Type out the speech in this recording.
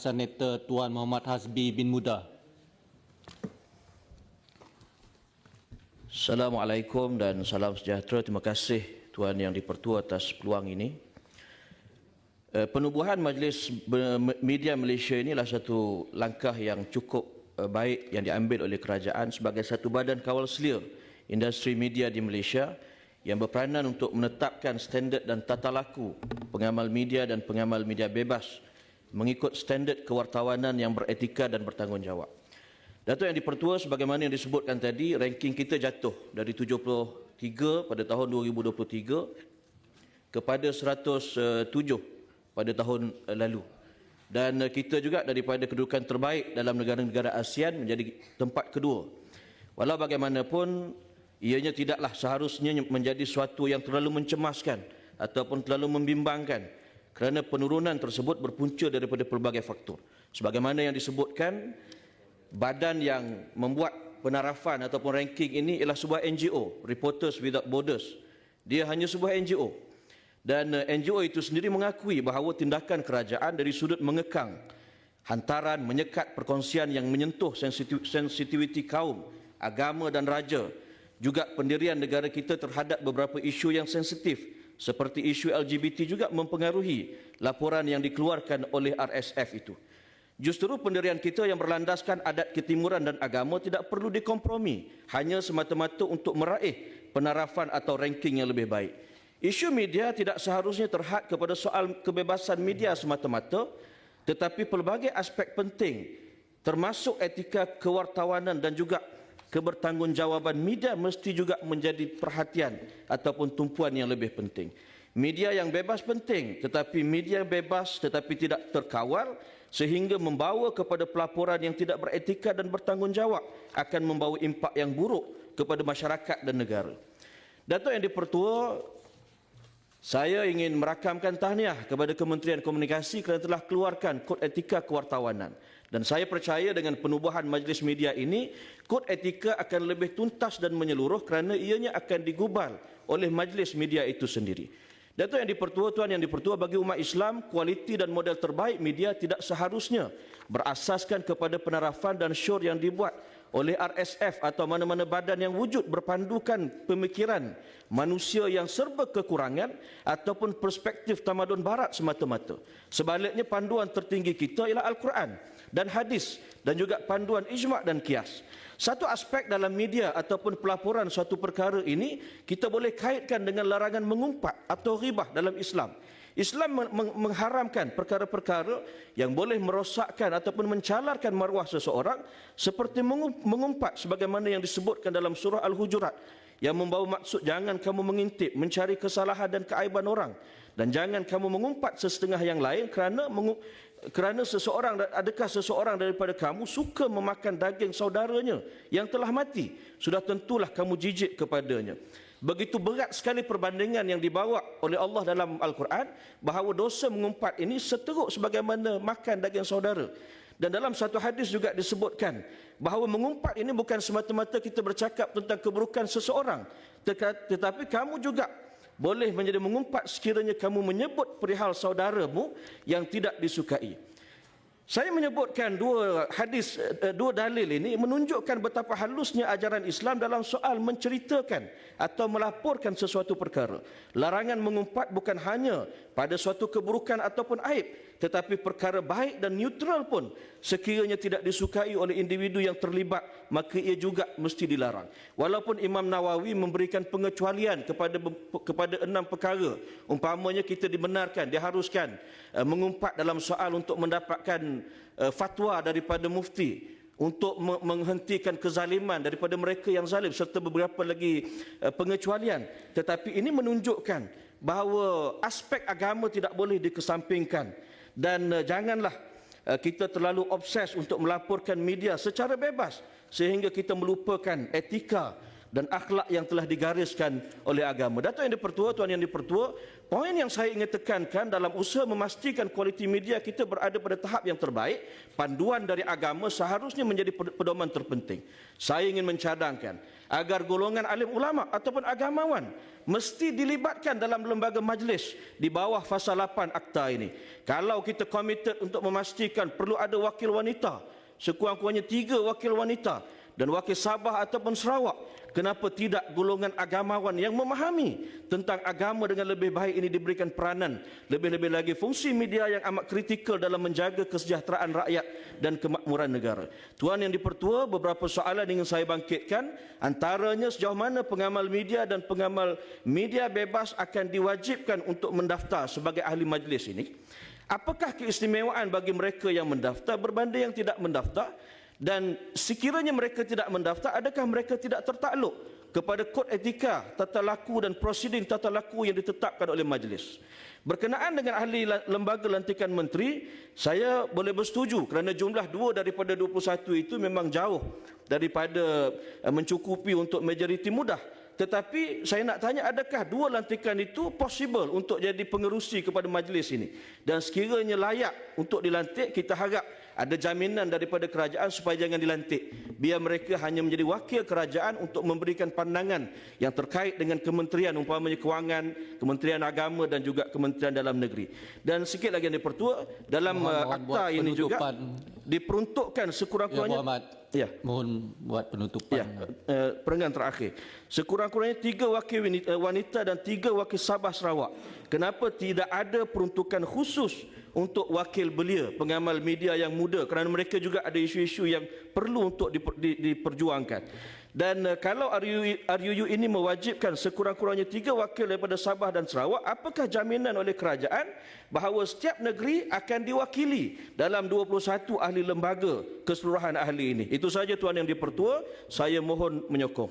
Senator Tuan Muhammad Hasbi bin Muda. Assalamualaikum dan salam sejahtera. Terima kasih Tuan Yang Dipertua atas peluang ini. Eh, Penubuhan Majlis Media Malaysia ini adalah satu langkah yang cukup eh, baik yang diambil oleh kerajaan sebagai satu badan kawal selia industri media di Malaysia yang berperanan untuk menetapkan standard dan tata laku pengamal media dan pengamal media bebas mengikut standard kewartawanan yang beretika dan bertanggungjawab. Datuk yang dipertua sebagaimana yang disebutkan tadi, ranking kita jatuh dari 73 pada tahun 2023 kepada 107 pada tahun eh, lalu. Dan eh, kita juga daripada kedudukan terbaik dalam negara-negara ASEAN menjadi tempat kedua. Walau bagaimanapun, ianya tidaklah seharusnya menjadi suatu yang terlalu mencemaskan ataupun terlalu membimbangkan kerana penurunan tersebut berpunca daripada pelbagai faktor. Sebagaimana yang disebutkan, badan yang membuat penarafan ataupun ranking ini ialah sebuah NGO, Reporters Without Borders. Dia hanya sebuah NGO. Dan eh, NGO itu sendiri mengakui bahawa tindakan kerajaan dari sudut mengekang hantaran menyekat perkongsian yang menyentuh sensitiv- sensitiviti kaum, agama dan raja, juga pendirian negara kita terhadap beberapa isu yang sensitif seperti isu LGBT juga mempengaruhi laporan yang dikeluarkan oleh RSF itu. Justru pendirian kita yang berlandaskan adat ketimuran dan agama tidak perlu dikompromi hanya semata-mata untuk meraih penarafan atau ranking yang lebih baik. Isu media tidak seharusnya terhad kepada soal kebebasan media semata-mata tetapi pelbagai aspek penting termasuk etika kewartawanan dan juga kebertanggungjawabaan media mesti juga menjadi perhatian ataupun tumpuan yang lebih penting. Media yang bebas penting tetapi media bebas tetapi tidak terkawal sehingga membawa kepada pelaporan yang tidak beretika dan bertanggungjawab akan membawa impak yang buruk kepada masyarakat dan negara. Datuk yang dipertua, saya ingin merakamkan tahniah kepada Kementerian Komunikasi kerana telah keluarkan kod etika kewartawanan. Dan saya percaya dengan penubuhan majlis media ini, kod etika akan lebih tuntas dan menyeluruh kerana ianya akan digubal oleh majlis media itu sendiri. Datuk yang dipertua, Tuan yang dipertua bagi umat Islam, kualiti dan model terbaik media tidak seharusnya berasaskan kepada penarafan dan syur yang dibuat oleh RSF atau mana-mana badan yang wujud berpandukan pemikiran manusia yang serba kekurangan ataupun perspektif tamadun barat semata-mata. Sebaliknya panduan tertinggi kita ialah Al-Quran dan hadis dan juga panduan ijma' dan kias. Satu aspek dalam media ataupun pelaporan suatu perkara ini kita boleh kaitkan dengan larangan mengumpat atau ribah dalam Islam. Islam meng- meng- mengharamkan perkara-perkara yang boleh merosakkan ataupun mencalarkan maruah seseorang seperti mengu- mengumpat sebagaimana yang disebutkan dalam surah Al-Hujurat yang membawa maksud jangan kamu mengintip, mencari kesalahan dan keaiban orang dan jangan kamu mengumpat sesetengah yang lain kerana kerana seseorang adakah seseorang daripada kamu suka memakan daging saudaranya yang telah mati? Sudah tentulah kamu jijik kepadanya. Begitu berat sekali perbandingan yang dibawa oleh Allah dalam Al-Quran bahawa dosa mengumpat ini seteruk sebagaimana makan daging saudara. Dan dalam satu hadis juga disebutkan bahawa mengumpat ini bukan semata-mata kita bercakap tentang keburukan seseorang tetapi kamu juga boleh menjadi mengumpat sekiranya kamu menyebut perihal saudaramu yang tidak disukai. Saya menyebutkan dua hadis, eh, dua dalil ini menunjukkan betapa halusnya ajaran Islam dalam soal menceritakan atau melaporkan sesuatu perkara. Larangan mengumpat bukan hanya pada suatu keburukan ataupun aib, tetapi perkara baik dan neutral pun sekiranya tidak disukai oleh individu yang terlibat, maka ia juga mesti dilarang. Walaupun Imam Nawawi memberikan pengecualian kepada kepada enam perkara, umpamanya kita dibenarkan, diharuskan uh, mengumpat dalam soal untuk mendapatkan uh, fatwa daripada mufti untuk me- menghentikan kezaliman daripada mereka yang zalim serta beberapa lagi uh, pengecualian tetapi ini menunjukkan bahawa aspek agama tidak boleh dikesampingkan dan uh, janganlah uh, kita terlalu obses untuk melaporkan media secara bebas sehingga kita melupakan etika dan akhlak yang telah digariskan oleh agama. Datuk Yang Dipertua, Tuan Yang Dipertua, poin yang saya ingin tekankan dalam usaha memastikan kualiti media kita berada pada tahap yang terbaik, panduan dari agama seharusnya menjadi pedoman terpenting. Saya ingin mencadangkan agar golongan alim ulama ataupun agamawan mesti dilibatkan dalam lembaga majlis di bawah fasa 8 akta ini. Kalau kita komited untuk memastikan perlu ada wakil wanita, sekurang-kurangnya tiga wakil wanita dan wakil Sabah ataupun Sarawak kenapa tidak golongan agamawan yang memahami tentang agama dengan lebih baik ini diberikan peranan? Lebih-lebih lagi fungsi media yang amat kritikal dalam menjaga kesejahteraan rakyat dan kemakmuran negara. Tuan yang dipertua beberapa soalan ingin saya bangkitkan. Antaranya sejauh mana pengamal media dan pengamal media bebas akan diwajibkan untuk mendaftar sebagai ahli majlis ini? Apakah keistimewaan bagi mereka yang mendaftar berbanding yang tidak mendaftar dan sekiranya mereka tidak mendaftar adakah mereka tidak tertakluk kepada kod etika tata laku dan prosedur tata laku yang ditetapkan oleh majlis? Berkenaan dengan ahli lembaga lantikan menteri saya boleh bersetuju kerana jumlah dua daripada 21 itu memang jauh daripada eh, mencukupi untuk majoriti mudah tetapi saya nak tanya adakah dua lantikan itu possible untuk jadi pengerusi kepada majlis ini dan sekiranya layak untuk dilantik kita harap ada jaminan daripada kerajaan supaya jangan dilantik. Biar mereka hanya menjadi wakil kerajaan untuk memberikan pandangan yang terkait dengan kementerian umpamanya kewangan, kementerian agama dan juga kementerian dalam negeri. Dan sikit lagi yang dipertua dalam Mohon- uh, mohon akta buat ini juga diperuntukkan Ya sekurang-kurangnya Muhammad, Ya. mohon buat penutupan. Ya, uh, perenggan terakhir. Sekurang-kurangnya tiga wakil wanita- eh, wanita dan tiga wakil Sabah Sarawak. Kenapa tidak ada peruntukan khusus untuk wakil belia, pengamal media yang muda kerana mereka juga ada isu-isu yang perlu untuk diper, di, diperjuangkan. Dan uh, kalau RUU, RUU ini mewajibkan sekurang-kurangnya tiga wakil daripada Sabah dan Sarawak, apakah jaminan oleh kerajaan bahawa setiap negeri akan diwakili dalam 21 ahli lembaga keseluruhan ahli ini? Itu saja Tuan Yang Dipertua, saya mohon menyokong.